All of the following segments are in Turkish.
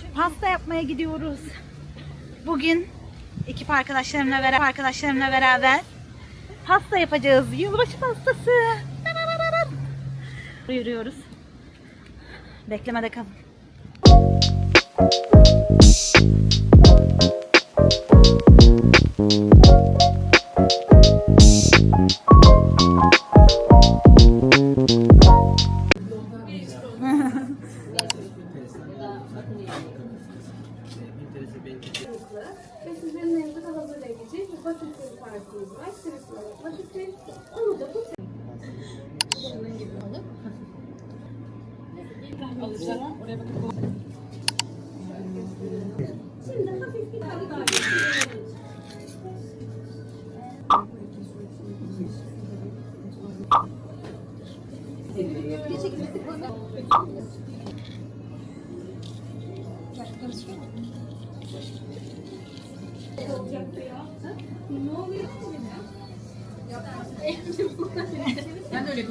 Şimdi pasta yapmaya gidiyoruz. Bugün ekip arkadaşlarımla beraber arkadaşlarımla beraber pasta yapacağız. Yılbaşı pastası. Yürüyoruz. Beklemede kalın. Olabilir.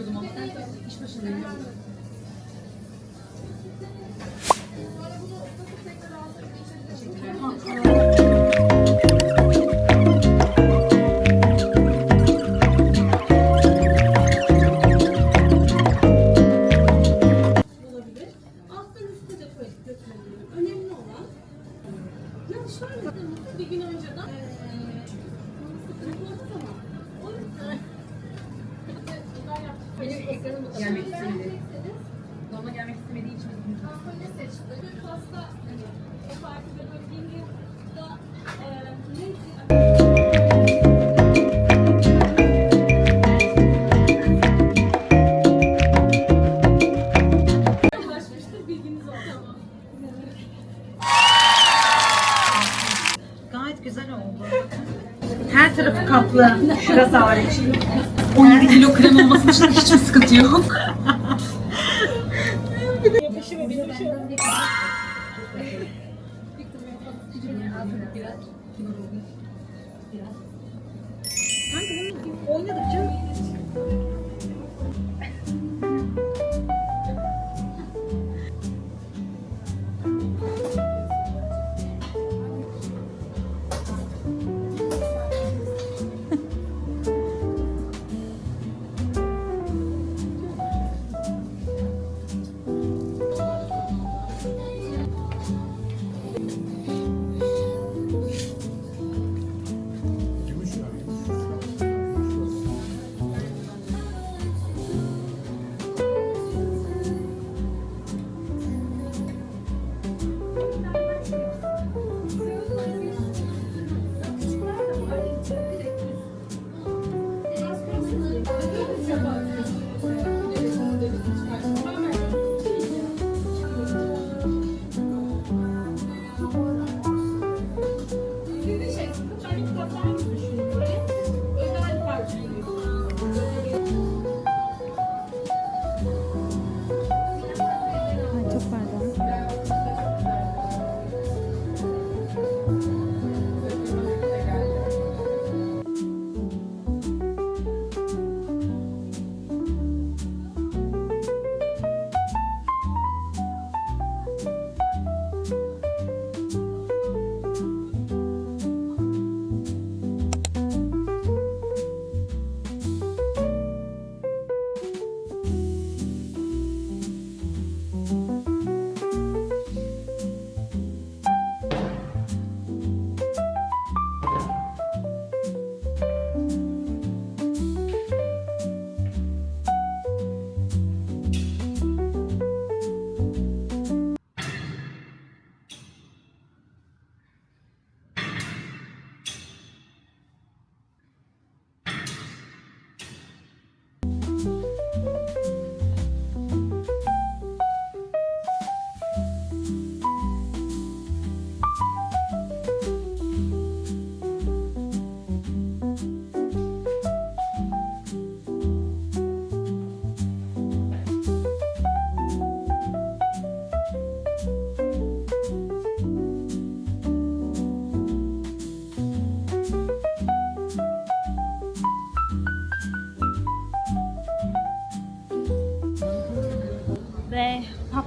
Gelmek istemedi. Normal gelmek istemediği için pasta ne seçti? Bir pasta hani o partide böyle bingi da neydi? Olsun. Gayet güzel oldu. Her tarafı kaplı. Şurası hariç. 17 kilo krem olması dışında hiçbir sıkıntı yok.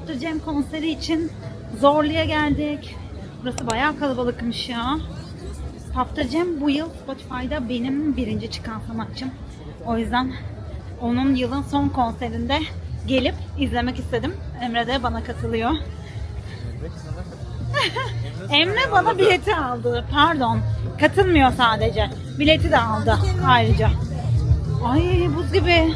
Dr. Cem konseri için Zorlu'ya geldik. Burası bayağı kalabalıkmış ya. Dr. Cem bu yıl Spotify'da benim birinci çıkan sanatçım. O yüzden onun yılın son konserinde gelip izlemek istedim. Emre de bana katılıyor. Emre bana bileti aldı. Pardon. Katılmıyor sadece. Bileti de aldı ayrıca. Ay buz gibi.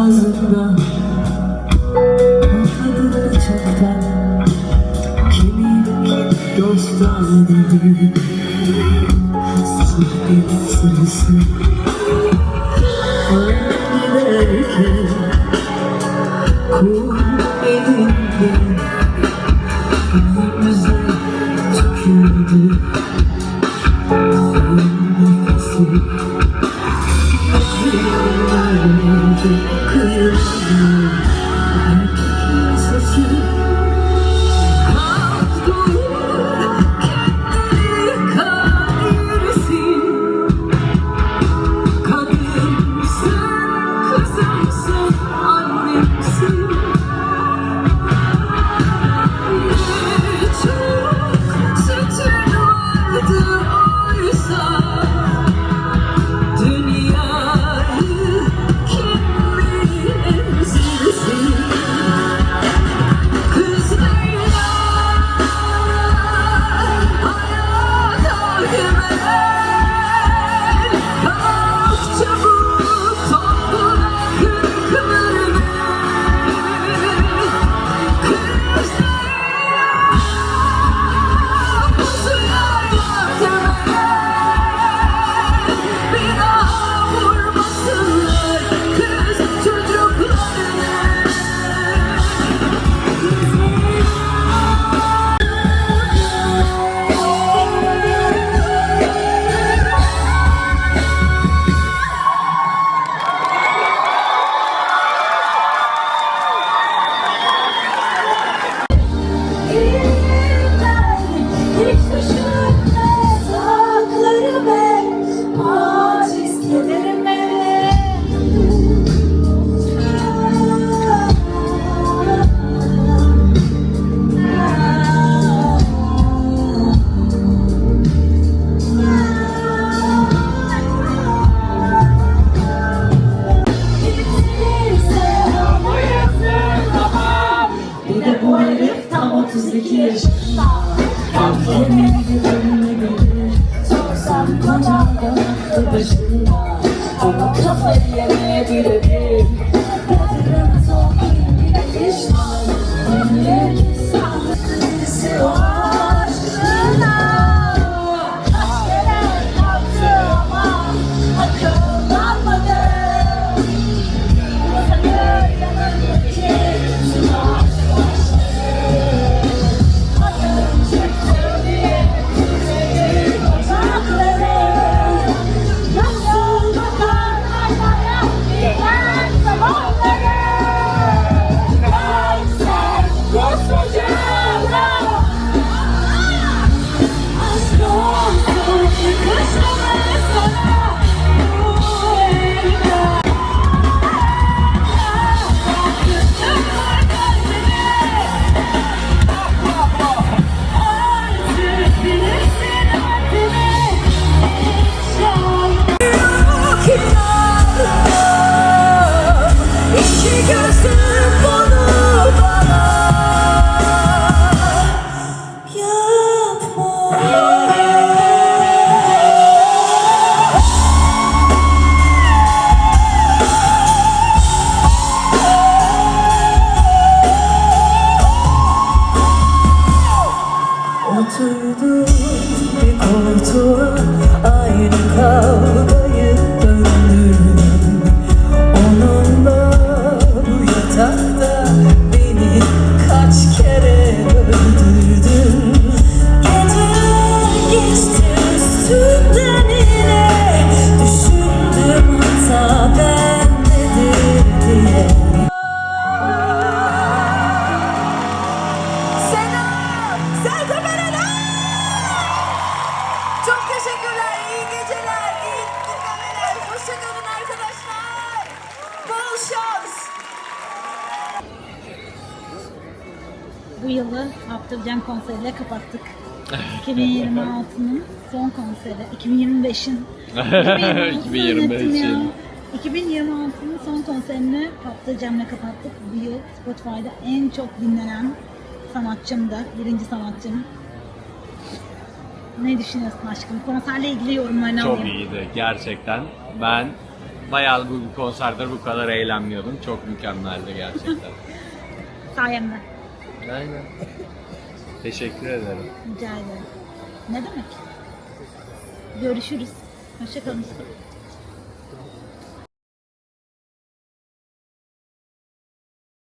ağzında Patladı çoktan. Kimi dost ağzı the Bu yılı Abdülcan konseriyle kapattık. 2026'nın son konseri. 2025'in. 2025'in. 2026'nın son konserini Abdülcan'la kapattık. Bu yıl Spotify'da en çok dinlenen sanatçımdı. Birinci sanatçım. Ne düşünüyorsun aşkım? Konserle ilgili yorumlarını Çok alayım. iyiydi gerçekten. Ben bayağı bu bir konserde bu kadar eğlenmiyordum. Çok mükemmeldi gerçekten. Sayemde. Aynen. Teşekkür ederim. Rica ederim. Ne demek? Görüşürüz. Hoşçakalın.